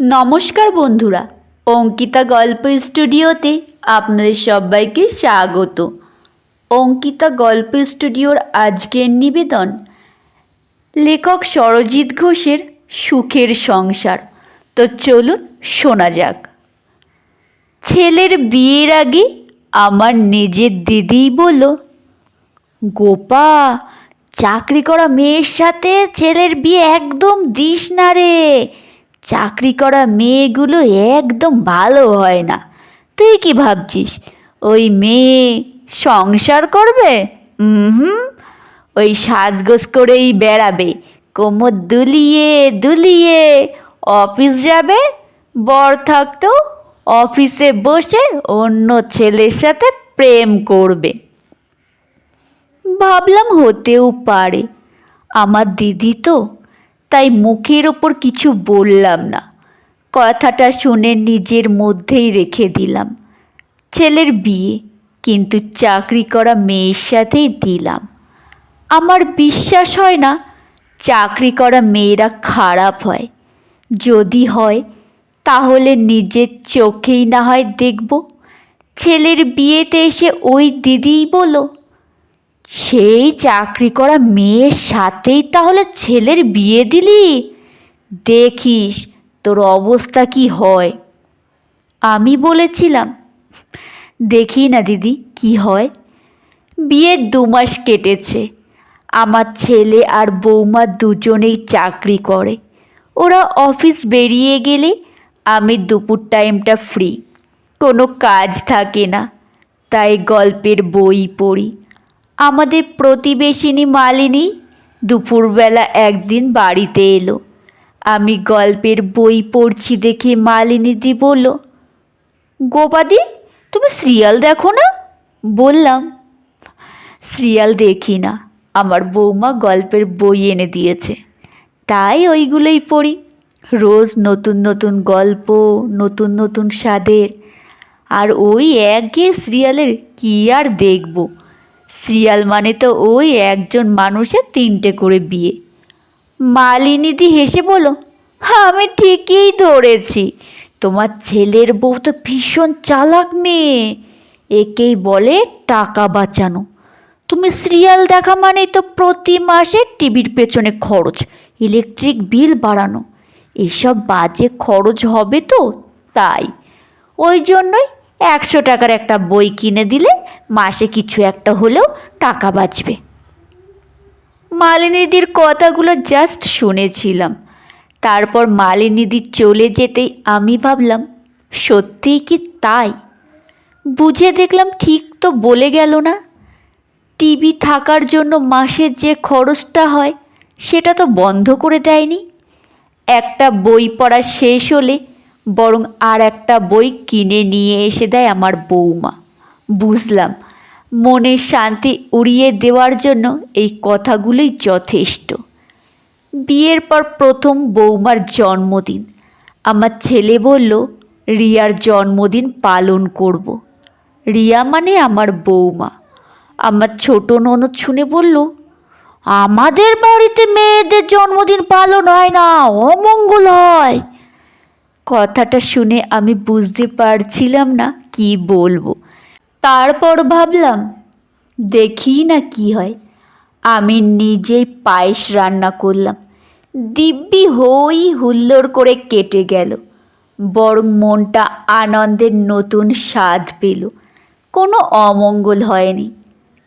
নমস্কার বন্ধুরা, অঙ্কিতা গল্প স্টুডিওতে আপনাদের সবাইকে স্বাগত। অঙ্কিতা গল্প স্টুডিওর আজকের নিবেদন, লেখক সরজিৎ ঘোষের সুখের সংসার। তো চলুন শোনা যাক। ছেলের বিয়ের আগে আমার নিজের দিদিই বলল, গোপা, চাকরি করা মেয়ের সাথে ছেলের বিয়ে একদম দিস না রে। চাকরি করা মেয়েগুলো একদম ভালো হয় না। তুই কি ভাবছিস? ওই মেয়ে সংসার করবে? হুম ওই সাজগোজ করেই বেড়াবে। কোমর দুলিয়ে দুলিয়ে অফিস যাবে। বর থাকতেও অফিসে বসে অন্য ছেলের সাথে প্রেম করবে। ভাবলাম হতেও পারে। আমার দিদি তো তাই মুখের ওপর কিছু বললাম না। কথাটা শুনে নিজের মধ্যেই রেখে দিলাম। ছেলের বিয়ে, কিন্তু চাকরি করা মেয়ের সাথেই দিলাম। আমার বিশ্বাস হয় না, চাকরি করা মেয়েরা খারাপ হয়। যদি হয়, তাহলে নিজের চোখেই না হয় দেখব। ছেলের বিয়েতে এসে ওই দিদিই বলো। সেই চাকরি করা মেয়ের সাথেই তাহলে ছেলের বিয়ে দিলি? দেখিস তোর অবস্থা কি হয়। আমি বলেছিলাম, দেখি না দিদি কি হয়। বিয়ের দু মাস কেটেছে। আমার ছেলে আর বৌমা দুজনেই চাকরি করে। ওরা অফিস বেরিয়ে গেলে আমি দুপুর টাইমটা ফ্রি। কোনো কাজ থাকে না। তাই গল্পের বই পড়ি। আমাদের প্রতিবেশিনী মালিনী দুপুরবেলা একদিন বাড়িতে এলো। আমি গল্পের বই পড়ছি দেখে মালিনীদি বলল, গোপাদি, তুমি সিরিয়াল দেখো না? বললাম, সিরিয়াল দেখি না। আমার বৌমা গল্পের বই এনে দিয়েছে। তাই ওইগুলোই পড়ি। রোজ নতুন নতুন গল্প, নতুন নতুন স্বাদের। আর ওই একঘেয়ে সিরিয়ালের কী আর দেখব? সিরিয়াল মানে তো ওই একজন মানুষের তিনটে করে বিয়ে। মালিনীদি হেসে বলো আমি ঠিকই ধরেছি। তোমার ছেলের বউ তো ভীষণ চালাক মেয়ে। একেই বলে টাকা বাঁচানো। তুমি সিরিয়াল দেখা মানেই তো প্রতি মাসে টিভির পেছনে খরচ, ইলেকট্রিক বিল বাড়ানো। এসব বাজে খরচ হবে তো, তাই। ওই জন্যই একশো টাকার একটা বই কিনে দিলে মাসে কিছু একটা হলেও টাকা বাঁচবে। মালিনীদির কথাগুলো জাস্ট শুনেছিলাম। তারপর মালিনীদি চলে যেতেই আমি ভাবলাম, সত্যিই কি তাই? বুঝে দেখলাম ঠিক তো বলে গেল না। টিভি থাকার জন্য মাসের যে খরচটা হয়, সেটা তো বন্ধ করে দেয়নি। একটা বই পড়া শেষ হলে বরং আর একটা বই কিনে নিয়ে এসে দেয় আমার বৌমা বুঝলাম, মনের শান্তি উড়িয়ে দেওয়ার জন্য এই কথাগুলোই যথেষ্ট। বিয়ের পর প্রথম বৌমার জন্মদিন। আমার ছেলে বলল, রিয়ার জন্মদিন পালন করব। রিয়া মানে আমার বৌমা আমার ছোট ননদ শুনে বলল, আমাদের বাড়িতে মেয়েদের জন্মদিন পালন হয় না, অমঙ্গল হয়। কথাটা শুনে আমি বুঝতে পারছিলাম না কি বলব। তারপর ভাবলাম, দেখি না কি হয়। আমি নিজেই পায়েস রান্না করলাম। দিব্যি হই হুল্লোড় করে কেটে গেল। বরং মনটা আনন্দের নতুন স্বাদ পেল। কোনো অমঙ্গল হয়নি।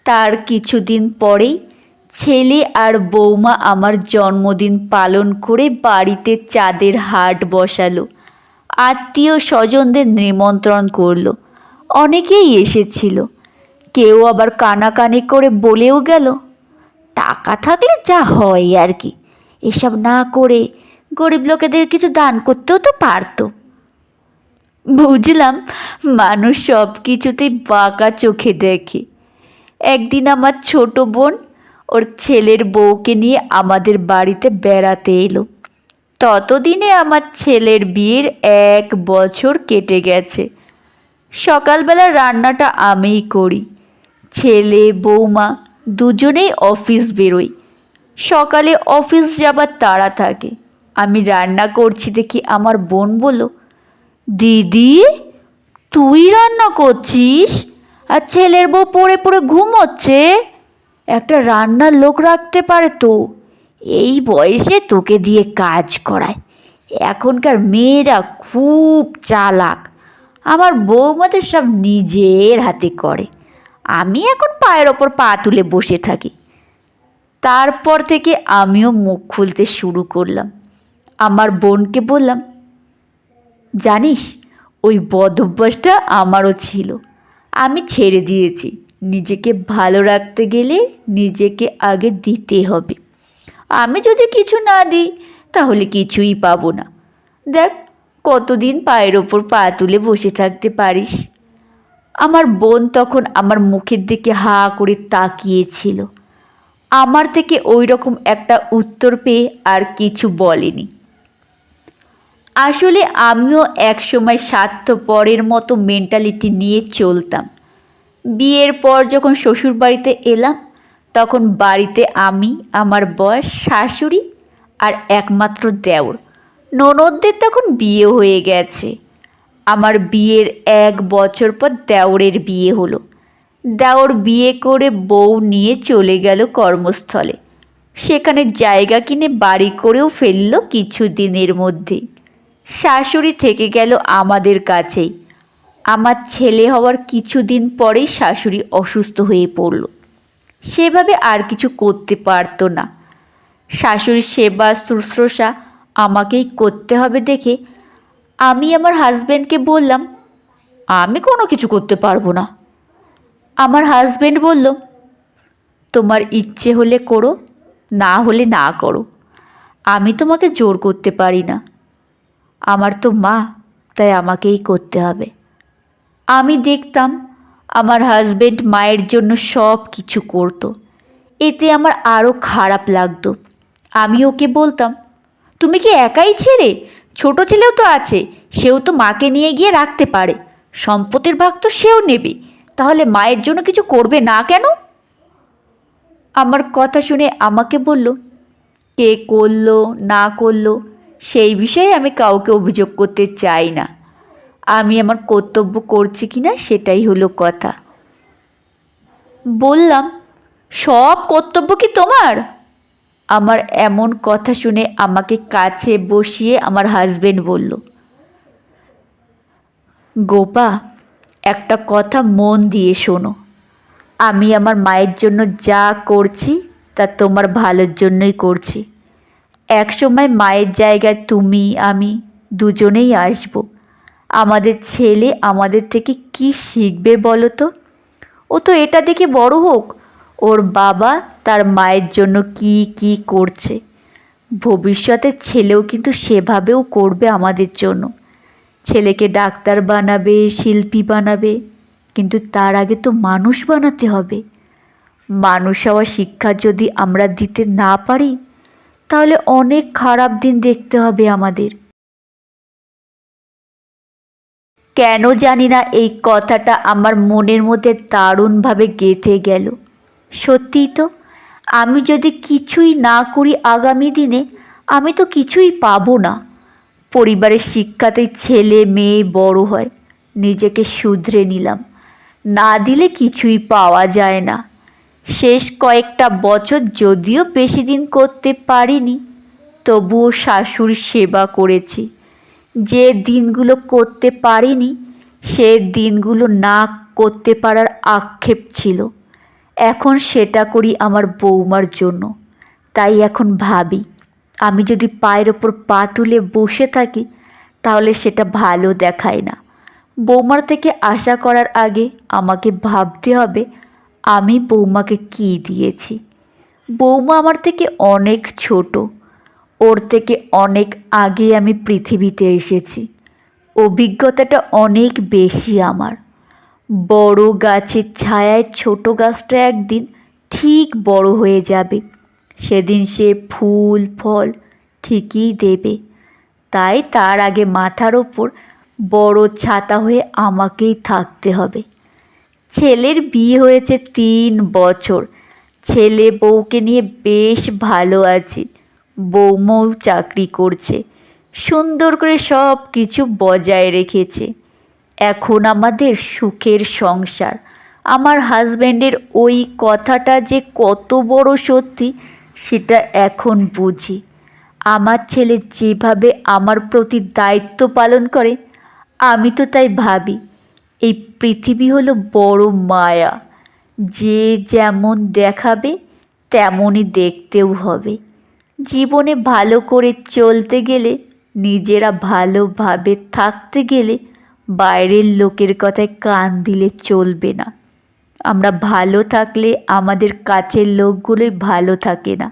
তার কিছুদিন পরেই ছেলে আর বৌমা আমার জন্মদিন পালন করে বাড়িতে চাঁদের হাট বসালো। আত্মীয় স্বজনদের নিমন্ত্রণ করল। অনেকেই এসেছিল। কেউ আবার কানাকানি করে বলেও গেল, টাকা থাকলে যা হয় আর কি। এসব না করে গরিব লোকেদের কিছু দান করতেও তো পারতো। বুঝলাম, মানুষ সব কিছুতেই বাঁকা চোখে দেখে। একদিন আমার ছোট বোন ওর ছেলের বউকে নিয়ে আমাদের বাড়িতে বেড়াতে এলো। ততদিনে আমার ছেলের বিয়ের এক বছর কেটে গেছে। সকালবেলা রান্নাটা আমিই করি। ছেলে, বৌমা দুজনেই অফিস বেরোই। সকালে অফিস যাবার তাড়া থাকে। আমি রান্না করছি দেখি আমার বোন বলল, দিদি, তুই রান্না করছিস? আর ছেলের বউ পড়ে পড়ে ঘুমোচ্ছে? একটা রান্নার লোক রাখতে পারে তো। এই বয়সে তোকে দিয়ে কাজ করায়। এখনকার মেয়েরা খুব চালাক। আমার বৌমাদের সব নিজের হাতে করে। আমি এখন পায়ের ওপর পা তুলে বসে থাকি। তারপর থেকে আমিও মুখ খুলতে শুরু করলাম। আমার বোনকে বললাম, জানিস, ওই বদ অভ্যাসটা আমারও ছিল। আমি ছেড়ে দিয়েছি। নিজেকে ভালো রাখতে গেলে নিজেকে আগে দিতে হবে। আমি যদি কিছু না দিই, তাহলে কিছুই পাবো না। দেখ, কতদিন পায়ের ওপর পা তুলে বসে থাকতে পারিস। আমার বোন তখন আমার মুখের দিকে হা করে তাকিয়েছিল। আমার থেকে ওই রকম একটা উত্তর পেয়ে আর কিছু বলেনি। আসলে আমিও একসময় স্বার্থপরের মতো মেন্টালিটি নিয়ে চলতাম। বিয়ের পর যখন শ্বশুর বাড়িতে এলাম তখন বাড়িতে আমি, আমার বয়স শাশুড়ি আর একমাত্র দেওর। ননদদের তখন বিয়ে হয়ে গেছে। আমার বিয়ের এক বছর পর দেওরের বিয়ে হলো। দেওর বিয়ে করে বউ নিয়ে চলে গেল কর্মস্থলে। সেখানে জায়গা কিনে বাড়ি করেও ফেলল কিছু দিনের মধ্যেই শাশুড়ি থেকে গেল আমাদের কাছেই। আমার ছেলে হওয়ার কিছুদিন পরেই শাশুড়ি অসুস্থ হয়ে পড়ল। সেভাবে আর কিছু করতে পারতো না। শাশুড়ির সেবা, শুশ্রূষা আমাকেই করতে হবে দেখে আমি আমার হাজব্যান্ডকে বললাম, আমি কোনো কিছু করতে পারব না। আমার হাজব্যান্ড বলল, তোমার ইচ্ছে হলে করো, না হলে না করো। আমি তোমাকে জোর করতে পারি না। আমার তো মা, তাই আমাকেই করতে হবে। আমি দেখতাম আমার হাজবেন্ড মায়ের জন্য সব কিছু করতো। এতে আমার আরও খারাপ লাগতো। আমি ওকে বলতাম, তুমি কি একাই ছেলে? ছোট ছেলেও তো আছে, সেও তো মাকে নিয়ে গিয়ে রাখতে পারে। সম্পত্তির ভাগ তো সেও নেবে। তাহলে মায়ের জন্য কিছু করবে না কেন? আমার কথা শুনে আমাকে বলল, কে করল, না করল, সেই বিষয়ে আমি কাউকে অভিযোগ করতে চাই না। আমি আমার কর্তব্য করছি কি না সেটাই হলো কথা। বললাম, সব কর্তব্য কি তোমার? আমার এমন কথা শুনে আমাকে কাছে বসিয়ে আমার হাজবেন্ড বলল, গোপা, একটা কথা মন দিয়ে শোনো। আমি আমার মায়ের জন্য যা করছি, তা তোমার ভালোর জন্যই করছি। একসময় মায়ের জায়গায় তুমি, আমি দুজনেই আসব। আমাদের ছেলে আমাদের থেকে কি শিখবে বলো তো? ও তো এটা দেখে বড় হোক। ওর বাবা তার মায়ের জন্য কি কি করছে। ভবিষ্যতে ছেলেও কিন্তু সেভাবেও করবে আমাদের জন্য। ছেলেকে ডাক্তার বানাবে, শিল্পী বানাবে, কিন্তু তার আগে তো মানুষ বানাতে হবে। মানুষ হওয়া শিক্ষা যদি আমরা দিতে না পারি, তাহলে অনেক খারাপ দিন দেখতে হবে আমাদের। কেন জানি না এই কথাটা আমার মনের মধ্যে দারুণভাবে গেঁথে গেল। সত্যিই তো, আমি যদি কিছুই না করি আগামী দিনে, আমি তো কিছুই পাবো না। পরিবারের শিক্ষাতেই ছেলে, মেয়ে বড় হয়, নিজেকে শুধরে নিলাম। না দিলে কিছুই পাওয়া যায় না। শেষ কয়েকটা বছর যদিও বেশি দিন করতে পারিনি, তবুও শাশুড়ির সেবা করেছি। যে দিনগুলো করতে পারিনি, সে দিনগুলো না করতে পারার আক্ষেপ ছিল। এখন সেটা করি আমার বৌমার জন্য। তাই এখন ভাবি, আমি যদি পায়ের ওপর পা তুলে বসে থাকি, তাহলে সেটা ভালো দেখায় না। বৌমার থেকে আশা করার আগে আমাকে ভাবতে হবে, আমি বৌমাকে কী দিয়েছি। বৌমা আমার থেকে অনেক ছোট ওর থেকে অনেক আগে আমি পৃথিবীতে এসেছি। অভিজ্ঞতাটা অনেক বেশি আমার। বড় গাছের ছায়ায় ছোট গাছটা একদিন ঠিক বড় হয়ে যাবে। সেদিন সে ফুল, ফল ঠিকই দেবে। তাই তার আগে মাথার ওপর বড় ছাতা হয়ে আমাকেই থাকতে হবে। ছেলের বিয়ে হয়েছে তিন বছর। ছেলে বউকে নিয়ে বেশ ভালো আছি। বৌমাও চাকরি করছে। সুন্দর করে সব কিছু বজায় রেখেছে। এখন আমাদের সুখের সংসার। আমার হাজব্যান্ডের ওই কথাটা যে কত বড় সত্যি, সেটা এখন বুঝি। আমার ছেলে যেভাবে আমার প্রতি দায়িত্ব পালন করে, আমি তো তাই ভাবি, এই পৃথিবী হলো বড় মায়া। যে যেমন দেখাবে, তেমনই দেখতেও হবে। জীবনে ভালো করে চলতে গেলে, নিজেরা ভালোভাবে থাকতে গেলে বাইরের লোকের কথায় কান দিলে চলবে না। আমরা ভালো থাকলে আমাদের কাছের লোকগুলোই ভালো থাকে না।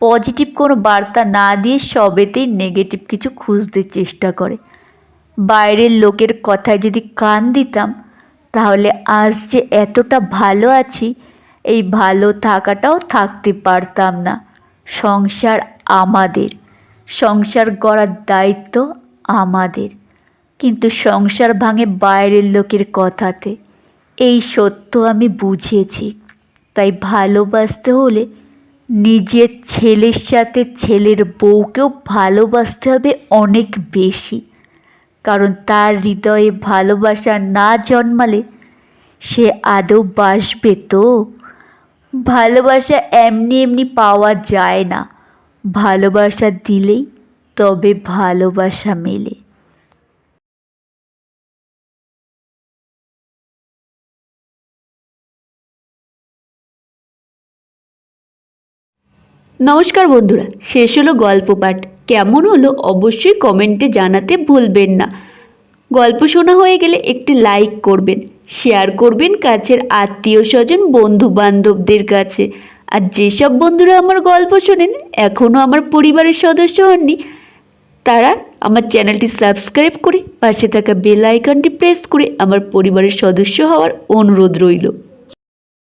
পজিটিভ কোনো বার্তা না দিয়ে সবেতেই নেগেটিভ কিছু খুঁজতে চেষ্টা করে। বাইরের লোকের কথায় যদি কান দিতাম, তাহলে আজ যে এতটা ভালো আছি, এই ভালো থাকাটাও থাকতে পারতাম না। সংসার আমাদের। সংসার গড়ার দায়িত্ব আমাদের। কিন্তু সংসার ভাঙে বাইরের লোকের কথাতে। এই সত্য আমি বুঝেছি। তাই ভালোবাসতে হলে নিজের ছেলের সাথে ছেলের বউকেও ভালোবাসতে হবে অনেক বেশি। কারণ তার হৃদয়ে ভালোবাসা না জন্মালে সে আদৌ বাসবে তো? ভালোবাসা এমনি এমনি পাওয়া যায় না। ভালোবাসা দিলেই তবে ভালোবাসা মেলে। নমস্কার বন্ধুরা, শেষ হলো গল্প পাঠ। কেমন হলো অবশ্যই কমেন্টে জানাতে ভুলবেন না। গল্প শোনা হয়ে গেলে একটি লাইক করবেন। শেয়ার করবেন কাছের আত্মীয় স্বজন বন্ধু বান্ধবদের কাছে। আর যেসব বন্ধুরা আমার গল্প শোনেন এখনও আমার পরিবারের সদস্য হননি, তারা আমার চ্যানেলটি সাবস্ক্রাইব করে পাশে থাকা বেল আইকনটি প্রেস করে আমার পরিবারের সদস্য হওয়ার অনুরোধ রইল।